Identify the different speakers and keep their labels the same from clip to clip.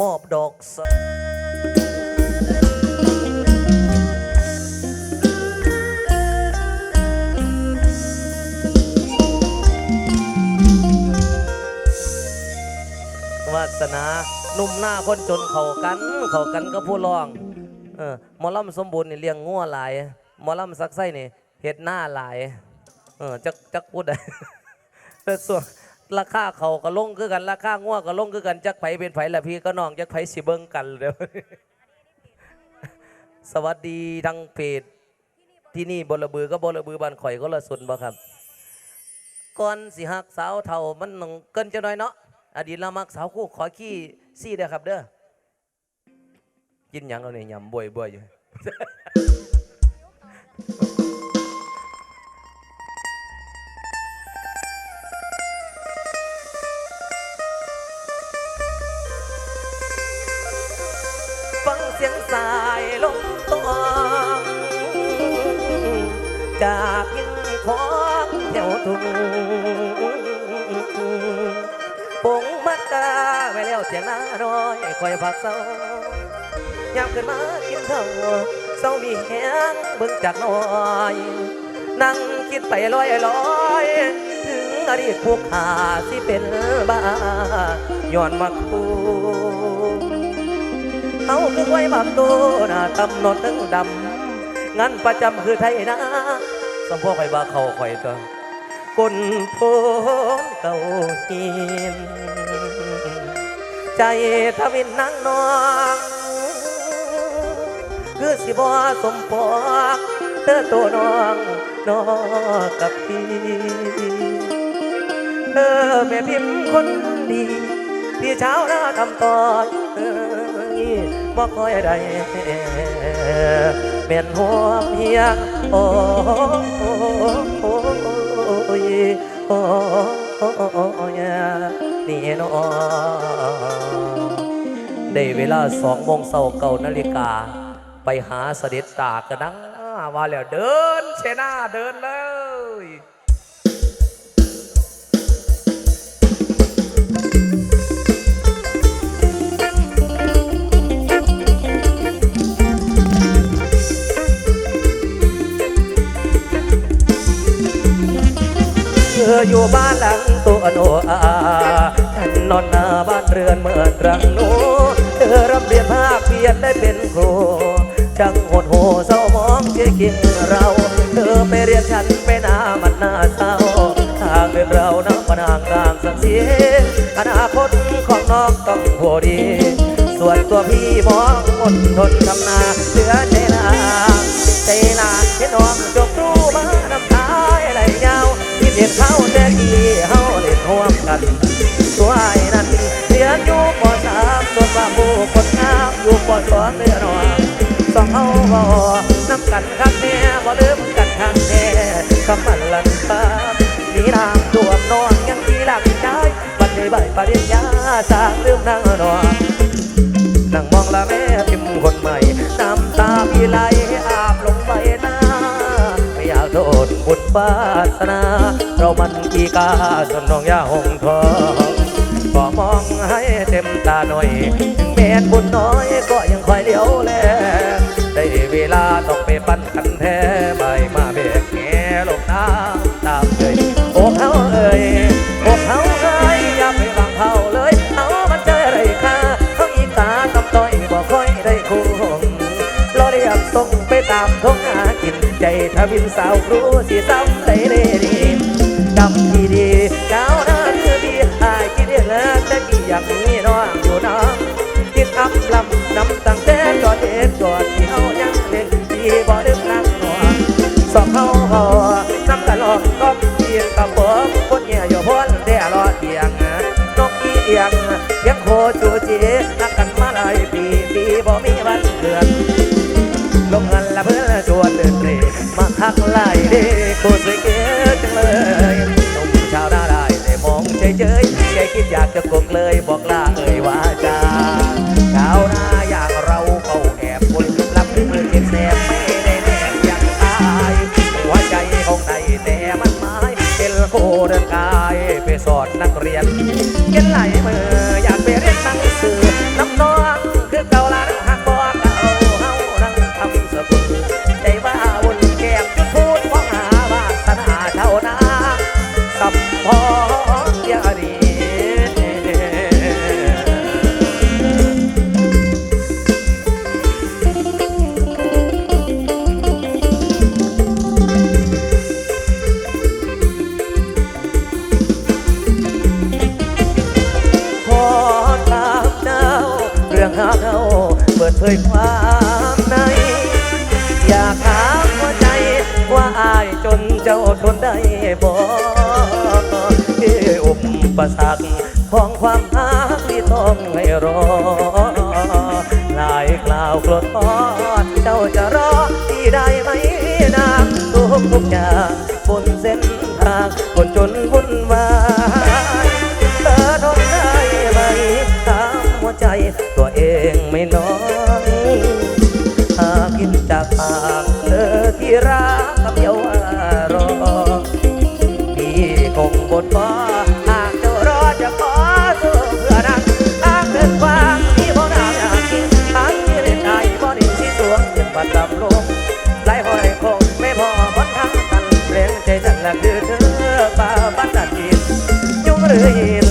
Speaker 1: มอบดอกสวาสนาหนุ่มหน้าคนจนเขากันเขากันก็ผู้ร้องเออมอลำสมบูรณ์นี่เลี้ยงงัวหลายมอลำซักไส้นี่เห็ดหน้าหลายเออจักจักพูดได้แต่ส่วน ราคาเขาก็ลงคือกันราคางัวก็ลงคือกันจักไผเป็นไผละพี่ก็น้องจักไผสิเบิ่งกันเด้อสวัสดีทางเพจที่นี่บลบือก็บลบือบ้านข่อยก็ละสุนบ่ครับก่อนสิหักสาวเท่ามันต้องเกินจะน้อยเนาะอดีตเรามักสาวคู่ขอขี้ซี่เด้อครับเด้อกินหยังเอาเนี่ยยำบ่อยบ่อยๆอยู่ เสียงสายลมตองจากยินของแถวทุ่งปงมัดกาไว้แล้วเสียงน้าน้อยคอยพักเศร้ายามขึ้นมากินข้าเศร้ามีแหงเบิ่งจากน้อยนั่งคิดไปลอยลอยถึงอดีตผู้ขาที่เป็นบ้าย้อนมาคู เขาคือไว้บางตัวหน้าตำนนตึงดำงั้นประจำคือไทยนะสมพ่อไข่บาเขาไข่ตัวกุนโพนเก่าหินใจทวินนั่งนองคือสิบ่สมปอกเธอตัวน้องน้องกับพี่เออแม่พิมพ์คนดีพี่เช้าหน้าทำต่อ บอกคอยได้เป็นห่วงเฮียงโอ้ยโอ้ยนี่เน้อได้เวลาสองโมงเศร้าเก้านาฬิกา ไปหาเสด็จตากันนะว่าแล้วเดินเชน้าเดินเลย ออยู่บ้านหลังตัวโนอาฉันนอนหน้าบ้านเรือนเมื่อรังโนเธอรับเรียนภาคเพียนได้เป็นครูจังหดหูเศร้ามองเชื่อคิงเรา เธอไปเรียนฉันไปหน้ามันหน้าเศร้าทางเดินเรานับปนางต่างสังเสียอนาคตของน้องต้องพอดี ส่วนตัวพี่มองอดทนทำนาเหลือใสองเรียนหนอสองเฮาบ่น้ำกันคักแน่บ่ลืมกันทางแน่คำมันลันตามีน้ำท่วมนอนยังที่หลังใจบัดนี้ใบปริญญาสร้างลืมนางนอนนั่งมองละแม่พิมพ์คนใหม่น้ำตาพี่ไหลอาบลงใบหน้าไม่อยากโทษบุญวาสนา เรามันกีกาสนน้องยาหงทองก็มองให้เต็มตาหน่อยแม้นบุญน้อยก็อย เลี้ยวแลได้เวลาต้องไปปั้นคันแท้ใบมาเบกแง่ลงน้ำตามเลยโอ้เขาเอ่ยโอ้เขาเอ่ยอย่าไปฟังเขาเลยเอามันเจอไรค่าเขาอีตาตำต้อยบ่ค่อยได้คุ้มรอเรียกส่งไปตามท้องหากินใจทวินสาวครูสิซ้ำได้ดีดีจำทีดีเจ้าหน้าคือดีอายคิดเรียกแล้วจะกี่อย่างนี้น้องอยู่น้องคิดอับลำน้ำตัง แต่ก่อนเด็กก่อนที่เอายังเล่นที่บ่ลืม ยความใน อยากถามหัวใจว่าอายจนเจ้าทนได้บ่ที่อุปสรรคของความรักที่ต้องให้รอ หลายคราวกลดพอดเจ้าจะรอที่ได้ไหมนางทุกทุกอย่างบนเส้นทางคนจน คงบนฟ้าหากเจ้ารอจะขอสู้เพื่อนักหากเดินฟางที่บ่นาอยากกินหากที่เล่นได้บ่ได้สิสวงเจ็บปัดดำลงไหลหอยคงไม่พอบนทางตันเปลงใจฉันละคือเธอป่าบ้านนาทียุ่งหรือหิน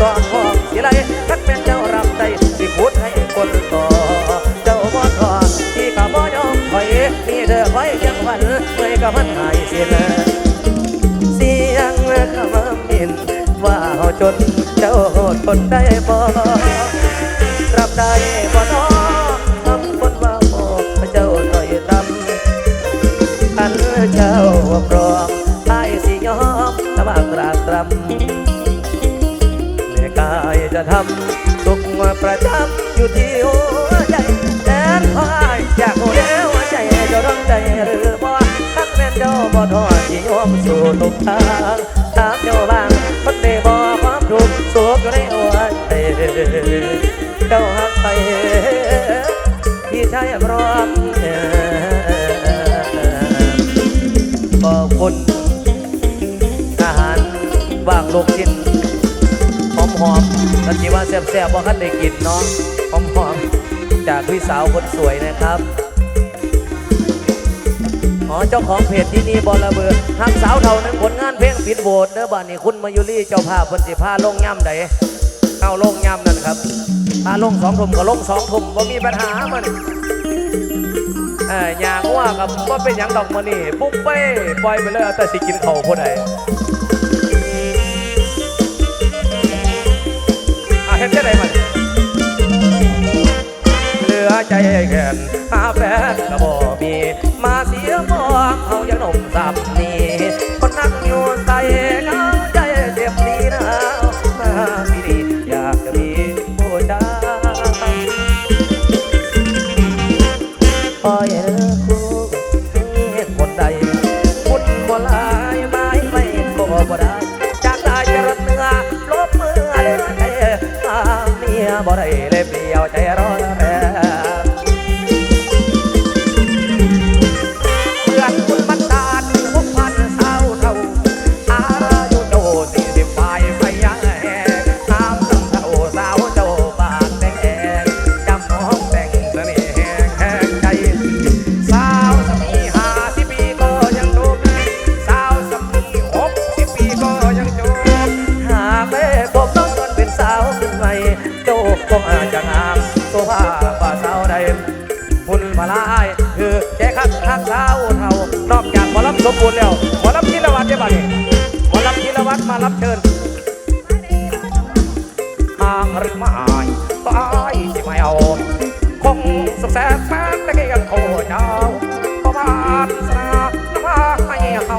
Speaker 1: ตอนหอมสิไรทักแม่นเจ้ารับใจสิพูดให้คนต่อเจ้าบ่ทอดที่ก็บ่ยอมถอยมีเธอไว้เพียงวันเมื่อยก็มันหายสิ้น จนเจ้าทนได้บ่รับได้บ่น้อคำคนว่าบอกเจ้าถอยตำอันเจ้าพร้อมไอ้สิยอมตะบากตรากตรำแม่กายจะทำทุกประจำอยู่ที่หัวใจแทนพายอยากรู้แล้วใจจะร้องใจหรือบ่ทักแม่นเจ้าบ่ทอดที่ยอมสู่ทุกทาง ลูกชิ้นหอมหอมๆกันจีว่าแซ่บๆว่าท่านได้กินเนาะหอมหอมจากพี่สาวคนสวยนะครับอ๋อเจ้าของเพจที่นี่บอระเบือหักสาวเท่านั้นผลงานเพลงปิดโบสเด้อบ้านนี้คุณมายุรี่เจ้าภาพคนสิพาลงย่ำใดเข้าลงย่ำนั่นครับพาลงสองทุ่มก็ลงสองทุ่มบ่ามีปัญหามันเอ่อยางว่ากับว่าเป็นหยังดอกมานี่ปุ๊บเป้ปล่อยไปเลยเอาแต่สิกินเขาคนใดอ เห็นได้ไหมันเหลือใจแก่นหาแฟนก็บ่มี มาเสียมองเอาอย่างหนมสับ บูรณ์แล้วหมอลำธีรวัตรได้บ้านี่หมอลำธีรวัตรมารับเชิญทางหรือไม่ก็อายที่ไม่เอาคงสุขแสนแฟนได้กันโคเจ้าเพราะบ้านสนาน้ำมาให้เขา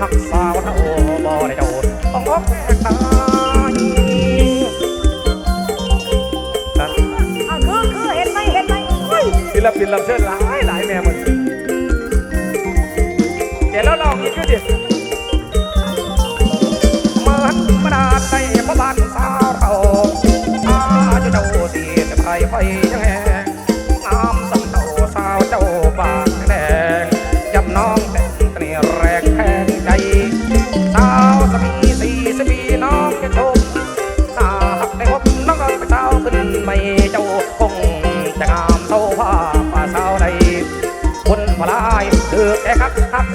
Speaker 1: หักสาวเท่าบ่ได้โดนต้องอกแม่ตายนั่น
Speaker 2: อะคือคือเห็นไหมเห็นไหมโอ้ย
Speaker 1: ศิลปินรับเชิญหลายหลายแม่หม ดี๋ยวเราลองอีกด้วยดิเหมือนมาดาดในพระบานสาวเราอาจะเจ้าสีจะไปไปยังแหงน้ำสำเต่าสาวเจ้าบานแดงยำน้องแต่งเตรีแรงแทงใจสาวสมีสีสิบปีน้องจะชมหน้าหักในพบน้องเราไปเช้าขึ้นไม่เจ้าคงจะงามเท่าผ้าป่าสาวใดคนพลายคือแค่คักคัก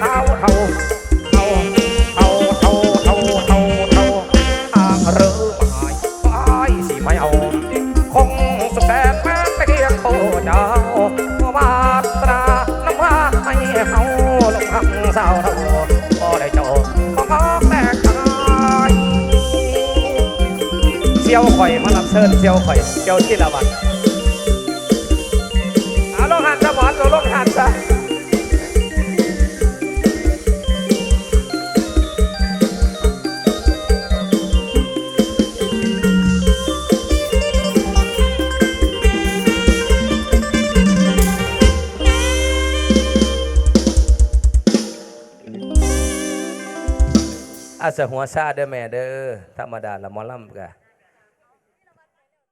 Speaker 1: ข่อยมารับเชิญเซียวข่อยเซียวที่ละวันตัวลงหันซะอาจจะหัวซาเด้อแม่เด้อธรรมดาละมอลำกะ